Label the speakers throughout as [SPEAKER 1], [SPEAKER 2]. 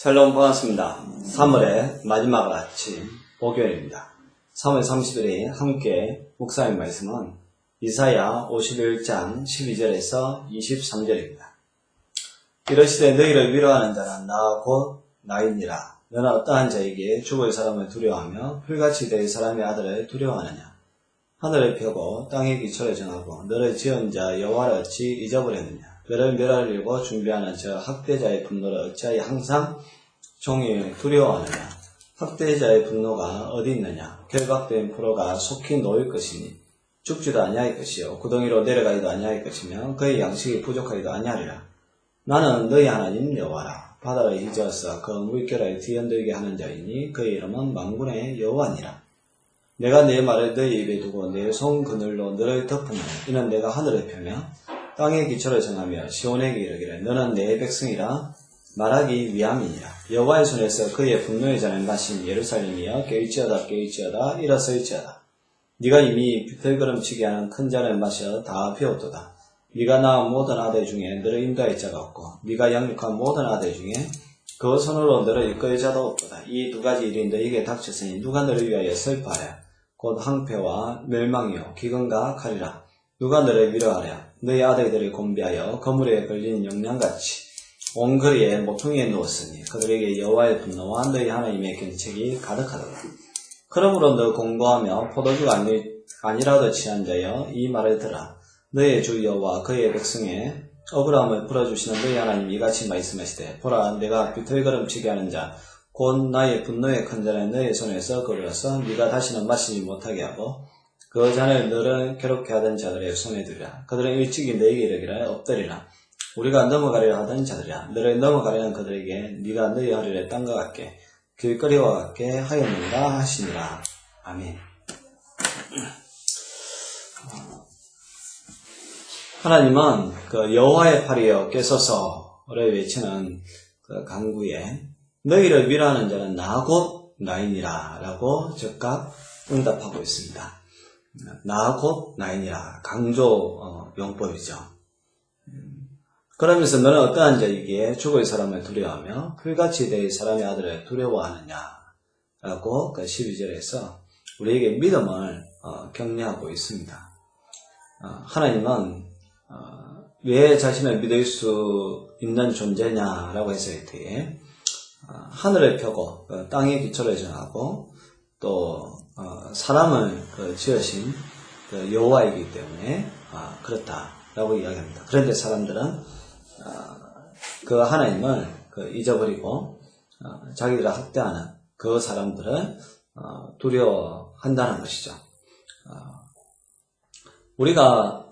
[SPEAKER 1] 샬롬 반갑습니다. 3월의 마지막 아침 목요일입니다. 3월 30일에 함께 묵상의 말씀은 이사야 51장 12절에서 23절입니다. 이러시되 너희를 위로하는 자는 나 곧 나이니라. 너는 어떠한 자에게 죽을 사람을 두려워하며 풀같이 될 사람의 아들을 두려워하느냐. 하늘을 펴고 땅에 기초를 정하고 너를 지은 자 여호와를 어찌 잊어버렸느냐. 너를 멸하려고 준비하는 저 학대자의 분노를 어찌하여 항상 종일 두려워하느냐. 학대자의 분노가 어디 있느냐. 결박된 포로가 속히 놓일 것이니 죽지도 아니할 것이요 구덩이로 내려가기도 아니할 것이며 그의 양식이 부족하기도 아니하리라. 나는 너희 하나님 여호와라. 바다를 휘저어서 그 물결을 뒤흔들게 하는 자이니 그의 이름은 망군의 여호와니라. 내가 내 말을 너희 입에 두고 내 손 그늘로 너를 덮으며 이는 내가 하늘을 펴며 땅의 기초를 정하며 시온에게 이르기를 너는 내 백성이라 말하기 위함이니라. 여호와의 손에서 그의 분노의 잔을 마신 예루살렘이여 깨일지어다 깨일지어다 일어설지어다. 네가 이미 비틀거름치게 하는 큰 잔을 마셔 다 비웠도다. 네가 낳은 모든 아들 중에 너를 인도할 자가 없고 네가 양육한 모든 아들 중에 그 손으로 너를 이끌 자도 없도다. 이 두 가지 일이 너에게 닥쳤으니 누가 너를 위하여 슬퍼하랴. 곧 항폐와 멸망이요 기근과 칼이라. 누가 너를 위로하랴. 너희 아들들을 곤비하여 거물에 걸린 영양같이 온 거리에 모퉁이에 누웠으니 그들에게 여호와의 분노와 너희 하나님의 견책이 가득하더라. 그러므로 너 공부하며 포도주가 아니, 아니라도 취한 자여 이 말을 들어 너의 주 여호와 그의 백성의 억울함을 풀어주시는 너희 하나님 이같이 말씀하시되 보라 내가 비틀거름치게 하는 자 곧 나의 분노의 큰 잔을 너의 손에서 거두어서 네가 다시는 마시지 못하게 하고 그 잔을 너를 괴롭게 하던 자들의 손에 두리라. 그들은 일찍이 너에게 이르기를 엎드리라. 우리가 넘어가려 하던 자들이야. 너를 넘어가려는 그들에게 네가 너희 하루를 땅과 같게 길거리와 같게 하였는가 하시니라. 아멘. 하나님은 그 여호와의 팔이여 깨소서를 외치는 그 강구에 너희를 위로하는 자는 나곧 나이니라 라고 즉각 응답하고 있습니다. 나곧 나이니라 강조 어, 용법이죠. 그러면서 너는 어떠한 자에게 죽을 사람을 두려워하며 풀같이 될 사람의 아들을 두려워하느냐 라고 그 12절에서 우리에게 믿음을 어, 격려하고 있습니다. 어, 하나님은 어, 왜 자신을 믿을 수 있는 존재냐라고 했을 어, 하늘을 펴고 그 땅의 기초를 정하고 또 어, 사람을 그 지으신 그 여호와이기 때문에 아, 그렇다라고 이야기합니다. 그런데 사람들은 어, 그 하나님을 그 잊어버리고 어, 자기들을 학대하는 그 사람들을 어, 두려워한다는 것이죠. 어, 우리가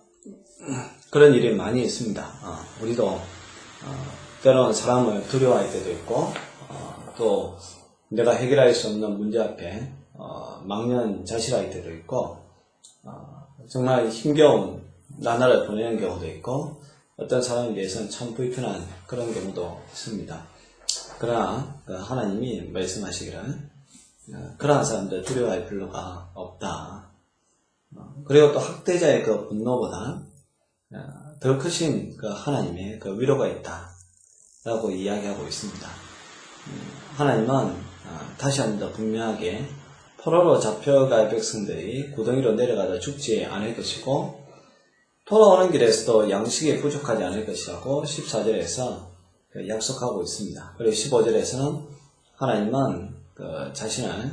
[SPEAKER 1] 그런 일이 많이 있습니다. 어, 우리도 어, 때로는 사람을 두려워할 때도 있고 어, 또 내가 해결할 수 없는 문제 앞에 어, 막년 자실할 때도 있고 어, 정말 힘겨운 나날을 보내는 경우도 있고 어떤 사람에 대해서는 참 불편한 그런 경우도 있습니다. 그러나 그 하나님이 말씀하시기를 어, 그러한 사람들 두려워할 필요가 없다. 어, 그리고 또 학대자의 그 분노보다 어, 더 크신 그 하나님의 그 위로가 있다. 라고 이야기하고 있습니다. 음, 하나님은 어, 다시 한 번 더 분명하게 포로로 잡혀갈 백성들이 구덩이로 내려가다 죽지 않을 것이고 돌아오는 길에서도 양식이 부족하지 않을 것이라고 14절에서 그 약속하고 있습니다. 그리고 15절에서는 하나님은 그 자신을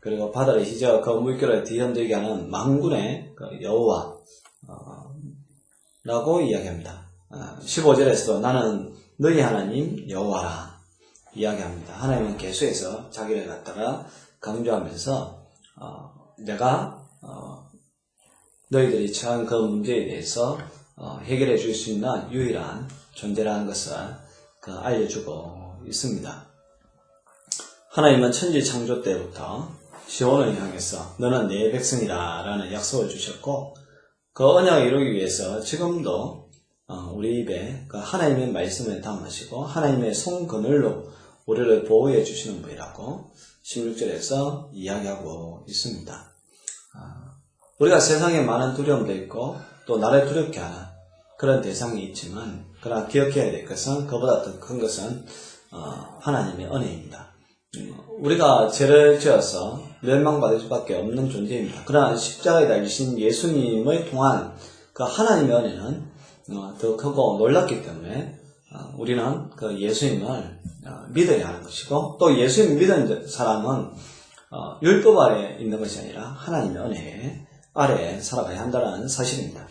[SPEAKER 1] 그리고 바다를 휘저 그 물결을 뒤흔들게 하는 망군의 그 여호와 어, 라고 이야기합니다. 15절에서도 나는 너희 하나님 여호와라 이야기합니다. 하나님은 계속해서 자기를 갖다가 강조하면서 어, 내가 어, 너희들이 처한 그 문제에 대해서 어, 해결해 줄 수 있는 유일한 존재라는 것을 그 알려주고 있습니다. 하나님은 천지 창조 때부터 시온을 향해서 너는 내 백성이다 라는 약속을 주셨고 그 언약을 이루기 위해서 지금도 어, 우리 입에 그 하나님의 말씀을 담으시고 하나님의 손 그늘로 우리를 보호해 주시는 분이라고 16절에서 이야기하고 있습니다. 아, 우리가 세상에 많은 두려움도 있고 또 나를 두렵게 하는 그런 대상이 있지만 그러나 기억해야 될 것은 그보다 더 큰 것은 어, 하나님의 은혜입니다. 음, 우리가 죄를 지어서 멸망받을 수밖에 없는 존재입니다. 그러나 십자가에 달리신 예수님을 통한 그 하나님의 은혜는 어, 더 크고 놀랍기 때문에 어, 우리는 그 예수님을 어, 믿어야 하는 것이고 또 예수님 믿은 사람은 어, 율법 아래 있는 것이 아니라 하나님의 은혜 아래에 살아가야 한다는 사실입니다.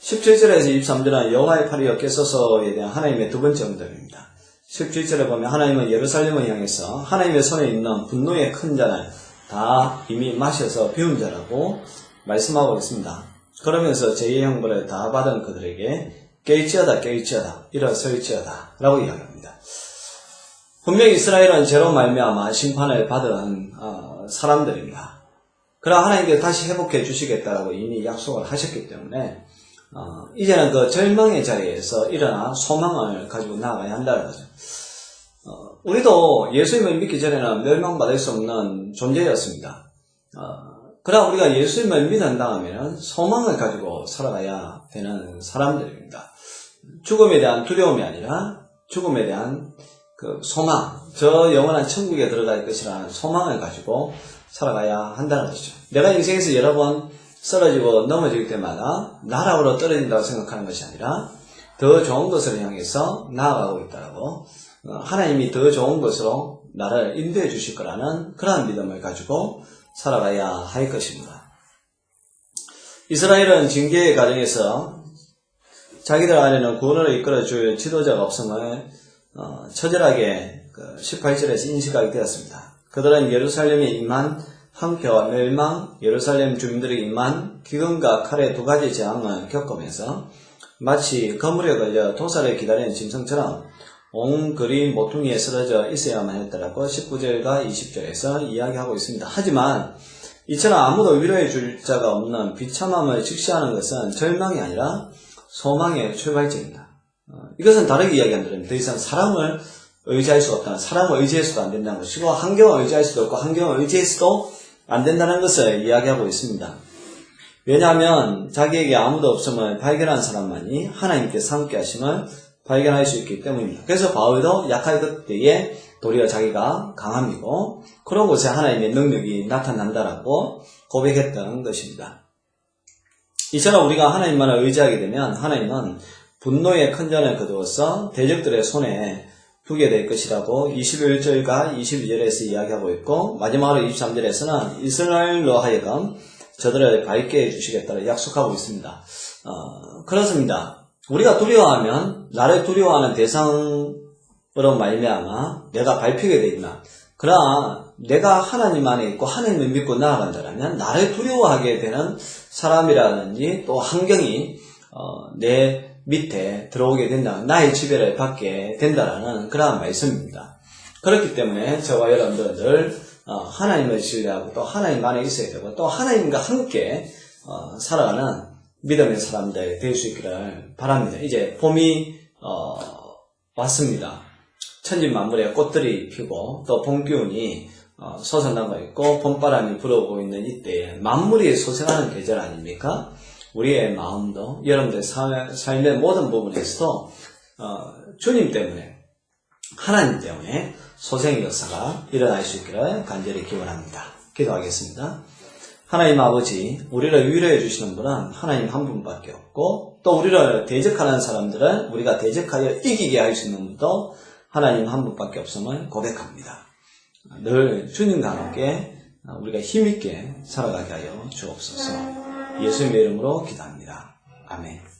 [SPEAKER 1] 17절에서 23절은 여호와의 팔이 엮여 서서에 대한 하나님의 두 번째 응답입니다. 17절에 보면 하나님은 예루살렘을 향해서 하나님의 손에 있는 분노의 큰 잔을 다 이미 마셔서 비운 자라고 말씀하고 있습니다. 그러면서 제2의 형벌을 다 받은 그들에게 깨이치하다 깨이치하다 일어설지하다 라고 이야기합니다. 분명히 이스라엘은 죄로 말미암아 심판을 받은 어, 사람들입니다. 그러나 하나님께 다시 회복해 주시겠다라고 이미 약속을 하셨기 때문에 어, 이제는 그 절망의 자리에서 일어나 소망을 가지고 나아가야 한다는 거죠. 어, 우리도 예수님을 믿기 전에는 멸망받을 수 없는 존재였습니다. 어, 그러나 우리가 예수님을 믿은 다음에는 소망을 가지고 살아가야 되는 사람들입니다. 죽음에 대한 두려움이 아니라 죽음에 대한 그 소망, 저 영원한 천국에 들어갈 것이라는 소망을 가지고 살아가야 한다는 것이죠. 내가 인생에서 여러 번 쓰러지고 넘어질 때마다 나락으로 떨어진다고 생각하는 것이 아니라 더 좋은 것을 향해서 나아가고 있다고 어, 하나님이 더 좋은 것으로 나를 인도해 주실 거라는 그러한 믿음을 가지고 살아가야 할 것입니다. 이스라엘은 징계의 과정에서 자기들 안에는 구원을 이끌어 줄 지도자가 없음을 어, 처절하게 18절에서 그 인식하게 되었습니다. 그들은 예루살렘에 임한 황폐와 멸망, 예루살렘 주민들에게 임한 기근과 칼의 두 가지 재앙을 겪으면서 마치 거물에 걸려 도살을 기다리는 짐승처럼 온 그리 모퉁이에 쓰러져 있어야만 했더라고 19절과 20절에서 이야기하고 있습니다. 하지만 이처럼 아무도 위로해 줄 자가 없는 비참함을 직시하는 것은 절망이 아니라 소망의 출발점입니다. 어, 이것은 다르게 이야기한 다면 더 이상 사람을 의지할 수 없다. 사람을 의지해서도 안 된다는 것이고 환경을 의지할 수도 없고 환경을 의지해서도 안 된다는 것을 이야기하고 있습니다. 왜냐하면 자기에게 아무도 없음을 발견한 사람만이 하나님께서 함께 하심을 발견할 수 있기 때문입니다. 그래서 바울도 약할 그때에 도리어 자기가 강함이고 그런 곳에 하나님의 능력이 나타난다라고 고백했던 것입니다. 이처럼 우리가 하나님만을 의지하게 되면 하나님은 분노의 큰 잔을 거두어서 대적들의 손에 두게 될 것이라고 21절과 22절에서 이야기하고 있고 마지막으로 23절에서는 이스라엘로 하여금 저들을 밝게 해주시겠다고 약속하고 있습니다. 어, 그렇습니다. 우리가 두려워하면 나를 두려워하는 대상으로 말미암아 내가 밟히게 되지만 그러나 내가 하나님 안에 있고 하나님을 믿고 나아간다면 나를 두려워하게 되는 사람이라든지 또 환경이 어, 내 밑에 들어오게 된다. 나의 지배를 받게 된다라는 그러한 말씀입니다. 그렇기 때문에 저와 여러분들은 늘 어, 하나님을 신뢰하고 또 하나님 안에 있어야 되고 또 하나님과 함께 어, 살아가는 믿음의 사람들 될 수 있기를 바랍니다. 이제 봄이 어, 왔습니다. 천진 만물에 꽃들이 피고 또 봄 기운이 솟아나고 있고 봄바람이 불어오고 있는 이때에 만물이 소생하는 계절 아닙니까? 우리의 마음도 여러분들 삶의 모든 부분에서도 어, 주님 때문에 하나님 때문에 소생의 역사가 일어날 수 있기를 간절히 기원합니다. 기도하겠습니다. 하나님 아버지, 우리를 위로해 주시는 분은 하나님 한 분밖에 없고, 또 우리를 대적하는 사람들은 우리가 대적하여 이기게 할 수 있는 분도 하나님 한 분밖에 없음을 고백합니다. 늘 주님과 함께 우리가 힘있게 살아가게 하여 주옵소서. 예수님의 이름으로 기도합니다. 아멘.